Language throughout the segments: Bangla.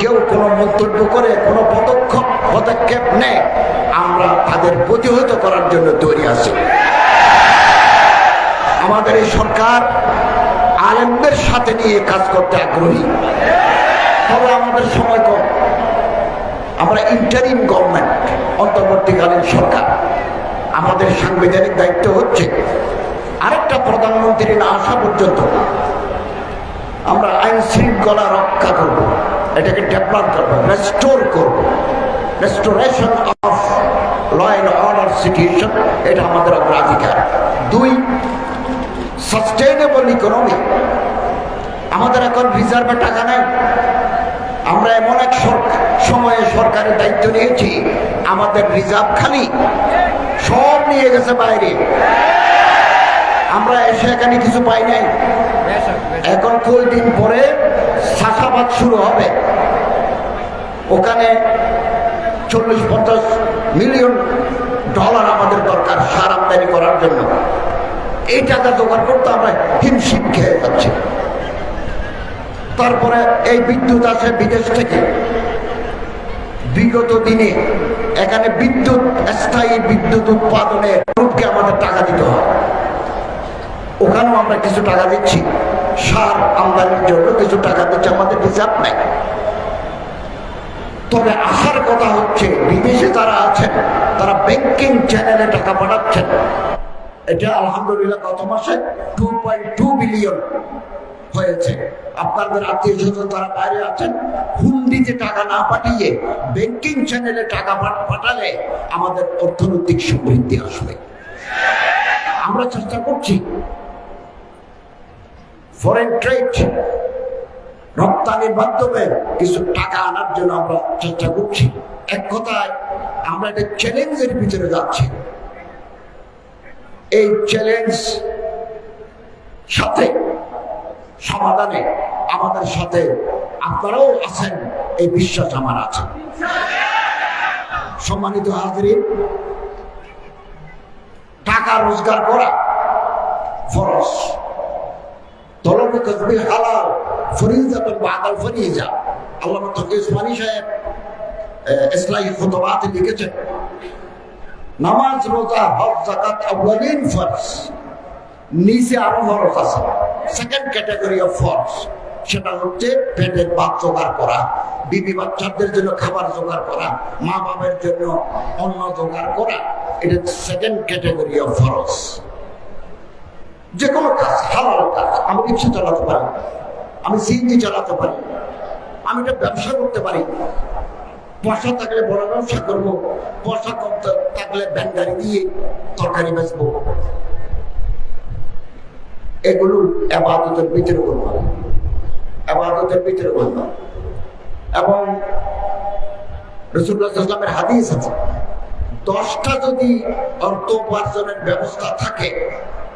কেউ কোনো মন্তব্য করে, কোনো পদক্ষেপ পদক্ষেপ নেয়, আমরা তাদের প্রতিহত করার জন্য তৈরি আছি। আমাদের এই সরকার আলেমদের সাথে নিয়ে কাজ করতে আগ্রহী। তবে আমাদের সময় কম। আমরা ইন্টারিম গভর্নমেন্ট অন্তর্বর্তীকালীন সরকার। আমাদের সাংবিধানিক দায়িত্ব হচ্ছে আরেকটা প্রধানমন্ত্রী না আসা পর্যন্ত আমরা আইন শৃঙ্খলা রক্ষা করব। এটাকে ডেভেলপ করব রেস্টোর করব। Restoration of law and order situation এটা আমাদের অগ্রাধিকার দুই সাস্টেইনেবল ইকোনমি আমাদের এখন রিজার্ভে টাকা নেই। আমরা এমন এক সময়ে সরকারের দায়িত্ব নিয়েছি, আমাদের রিজার্ভ খালি। সব নিয়ে গেছে বাইরে। আমরা এসে এখানে কিছু পাই নাই। এখন কুড়ি দিন পরে চাষাবাদ শুরু হবে। ওখানে চল্লিশ পঞ্চাশ মিলিয়ন ডলার আমাদের দরকার সার আমদানি করার জন্য। এই টাকা জোগাড় করতে আমরা হিমশিম খেয়ে যাচ্ছি। তারপরে এই বিদ্যুৎ আসে বিদেশ থেকে। বিগত দিনে এখানে বিদ্যুৎ স্থায়ী বিদ্যুৎ উৎপাদনের রূপকে আমাদের টাকা দিতে হয়। ওখানেও আমরা কিছু টাকা দিচ্ছি। সার আমদানির জন্য কিছু টাকা দিচ্ছি, আমাদের রিজার্ভ নাই। তবে আসার কথা হচ্ছে, বিদেশে যারা আছেন, তারা ব্যাংকিং চ্যানেলে টাকা পাঠাচ্ছেন। এটা আলহামদুলিল্লাহ গত মাসে টু পয়েন্ট টু বিলিয়ন হয়েছে। আপনাদের আত্মীয় স্বজন তারা বাইরে আছেন, হুন্ডিতে টাকা না পাঠিয়ে ব্যাংকিং চ্যানেলে টাকা পাঠালে আমাদের অর্থনৈতিক সমৃদ্ধি আসবে। আমরা চেষ্টা করছি ফরেন ট্রেড রপ্তানির মাধ্যমে কিছু টাকা আনার জন্য আমরা চেষ্টা করছি। এক কথায়, আমরা একটা চ্যালেঞ্জের ভিতরে যাচ্ছি। এই চ্যালেঞ্জ সাথে, সমাধানে আমাদের সাথে আপনারাও আছেন, এই বিশ্বাস আমার আছে। সম্মানিত হাজরিন, টাকা রোজগার করা ফরজ। সেকেন্ড অফ সেটা হচ্ছে পেটের ভাত জোগাড় করা, বিবি বাচ্চাদের জন্য খাবার জোগাড় করা মা বাবার জন্য অন্ন জোগাড় করা। এটা সেকেন্ড ক্যাটাগরি অফ ফরজ। যে কোনো কাজ, হালাল কাজ, আমি রিক্সা চালাতে পারি, আমি সিএনজি চালাতে পারি, আমি একটা ব্যবসা করতে পারি। পয়সা থাকলে বড় ব্যবসা করব পয়সা কম থাকলে গাড়ি দিয়ে তরকারি বেচবো। এগুলো আবাদতের ভিতরে করব আবাদতের ভিতরে করব এবং রসুল্লাহ ইসলামের হাদিস আছে, দশটা যদি অর্থ উপার্জনের ব্যবস্থা থাকে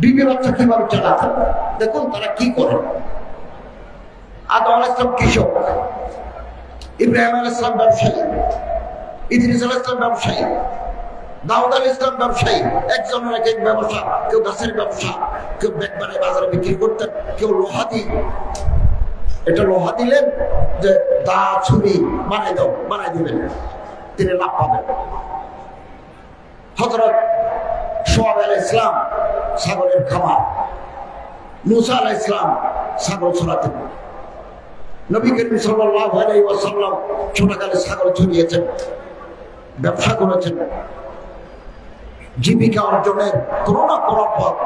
বিবি বাচ্চা কীভাবে চালাতেন দেখুন তারা কি করেন আদম আলাহ ইসলাম কৃষক। ইব্রাহিম আলাহ ইসলাম ব্যবসায়ী। ইদ্রিস আলাহ ইসলাম ব্যবসায়ী। দাউদ আল ইসলাম ব্যবসায়ী। একজনের এক এক ব্যবসা। কেউ গাছের ব্যবসা, কেউ বানায় বাজারে বিক্রি করতেন, কেউ লোহা দিয়ে। এটা লোহা দিলেন যে দা, ছুরি বানাই দাও বানাই দিবেন। তিনি লাভ পাবেন। হজরত সোহাব আল ইসলাম খামার। মুসা আল ইসলাম ছড়াতেন নবী করিম ছোটকালে ছড়িয়েছেন, ব্যবসা করেছেন। জীবিকা অর্জনের কোনো না কোনো পথ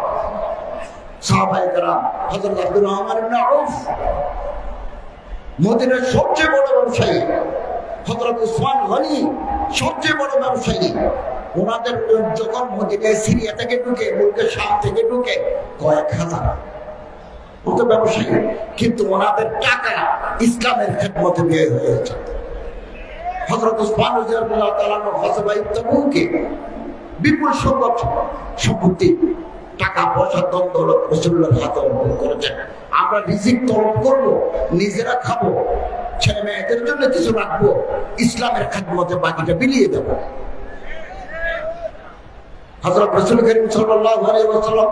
সবচেয়ে বড় ব্যবসায়ী হজরত উসমান সবচেয়ে বড় ব্যবসায়ী ওনাদের যখন মদিনায় সিরিয়া থেকে ঢুকে মুলকে শাম থেকে ঢুকে, কয়েক হাজার। ব্যবসায়ী, কিন্তু ওনাদের টাকা ইসলামের খেদমতে ব্যয় হয়েছে। হজরত পয়সা আমরা নিজেরা খাব, ছেলে মেয়েদের জন্য কিছু রাখব, ইসলামের খাদ্যমতে বাকিটা বিলিয়ে দেবো। হজরত রসুল করিম ওয়াসাল্লাম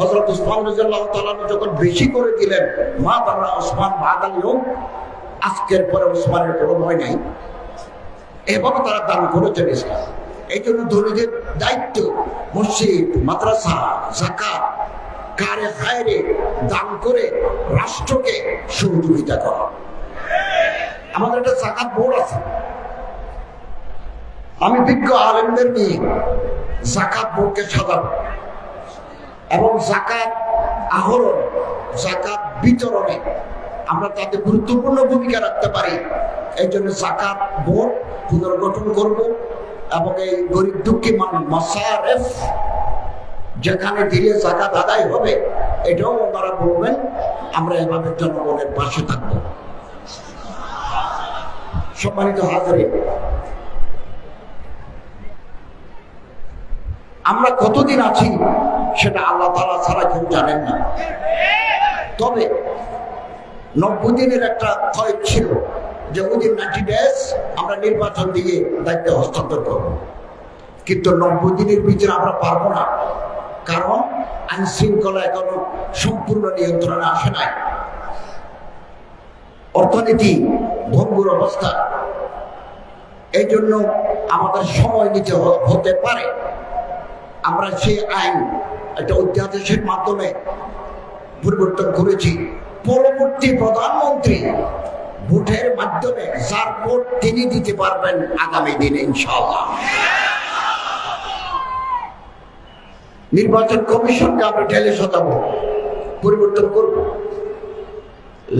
হজরত উসমান রাদিয়াল্লাহু তাআলা যখন বেশি করে দিলেন, মা ইয়ুম আজকের পরে কোনো ভয় নাই। এভাবে তারা দান করেছেন ইসলাম। এই জন্য ধনীদের দায়িত্ব, মসজিদ, মাদ্রাসা জাকাত কারে খায়রে দান করে রাষ্ট্রকে সহযোগিতা করা। আমাদের একটা জাকাত বোর্ড আছে। আমি বিজ্ঞ আলেমদের নিয়ে জাকাত বোর্ডকে সাজাবো। এবং জাকাত আহরণ, জাকাত বিতরণে আমরা তাতে গুরুত্বপূর্ণ ভূমিকা রাখতে পারি। এই জন্য জাকাত বোর্ড পুনর্গঠন করব এবং এই গরিব দুঃখী মানুষ যেখানে দিলে জাকাত আদায় হবে, এটাও ওনারা বলবেন, আমরা এভাবে জনগণের পাশে থাকব। সম্মানিত হাজারে আমরা কতদিন আছি সেটা আল্লাহ তালা ছাড়া কেউ জানেন না। তবে নব্বই দিনের একটা ক্ষয় ছিল যে ওদিন নাইনটি ডেজ আমরা নির্বাচন দিয়ে দায়িত্ব হস্তান্তর করব। কিন্তু নব্বই দিনের ভিতরে আমরা পারব না। কারণ আইন শৃঙ্খলা এখনও সম্পূর্ণ নিয়ন্ত্রণে আসে নাই। অর্থনীতি ভঙ্গুর অবস্থা। এই জন্য আমাদের সময় নিতে হতে পারে। আমরা সেই আইন, একটা অধ্যাদেশের মাধ্যমে পরিবর্তন করেছি, পরবর্তী প্রধানমন্ত্রী ভোটের মাধ্যমে যার ভোট তিনি দিতে পারবেন আগামী দিনে, ইনশাআল্লাহ। নির্বাচন কমিশনকে আমরা ঢেলে সাজাবো, পরিবর্তন করব।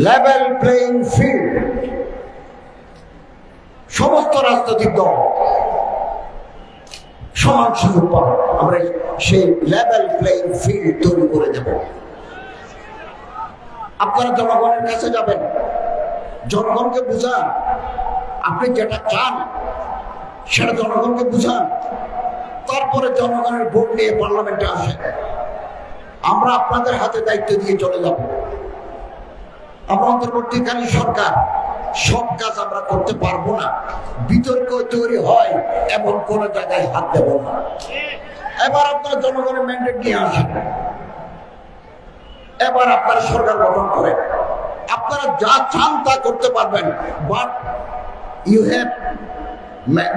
লেভেল প্লেইং ফিল্ড সমস্ত রাজনৈতিক দল সমান সুযোগ পাবো। আমরা সেই লেভেল প্লেইং ফিল্ড তৈরি করে দেব। আপনারা জনগণের কাছে যাবেন। জনগণকে বুঝান। আপনি যেটা চান, সেটা জনগণকে বুঝান। তারপরে জনগণের ভোট নিয়ে পার্লামেন্টে আসেন। আমরা আপনাদের হাতে দায়িত্ব দিয়ে চলে যাব। আমরা অন্তর্বর্তীকালীন সরকার সব কাজ আমরা করতে পারব না। বিতর্ক তৈরি হয়, এমন কোন জায়গায় হাত দেব না। এবার আপনার জনগণের ম্যান্ডেট নিয়ে আসেন। এবার আপনার সরকার গঠন করেন আপনারা যা চান তা করতে পারবেন but you have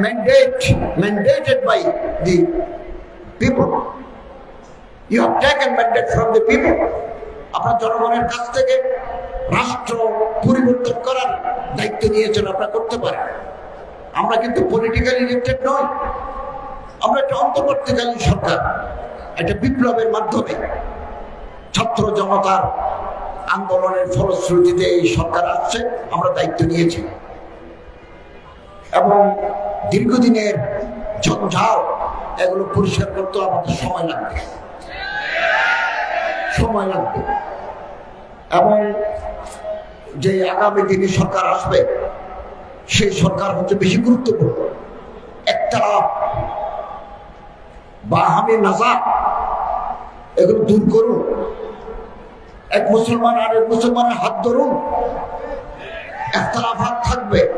mandate mandated by the people you have taken mandate from the people আপনার জনগণের কাছ থেকে রাষ্ট্র পরিবর্তন করার দায়িত্ব নিয়েছেন আপনারা করতে পারেন। আমরা কিন্তু পলিটিক্যালি ইলেক্টেড নই। আমরা একটা অন্তর্বর্তীকালীন সরকার। একটা বিপ্লবের মাধ্যমে ছাত্র জনতার আন্দোলনের ফলশ্রুতিতে এই সরকার আসছে, আমরা দায়িত্ব নিয়েছি। এবং দীর্ঘদিনের ঝঞ্ঝাও এগুলো পরিষ্কার করতে আমাদের সময় লাগবে। সময় লাগবে। এবং যে আগামী দিনে সরকার আসবে, সেই সরকার হচ্ছে বেশি গুরুত্বপূর্ণ। একটা বাহামি নাজা এগুলো দূর করুন। এক মুসলমান আর এক মুসলমানের হাত ধরুন। একতলাফাত থাকবে।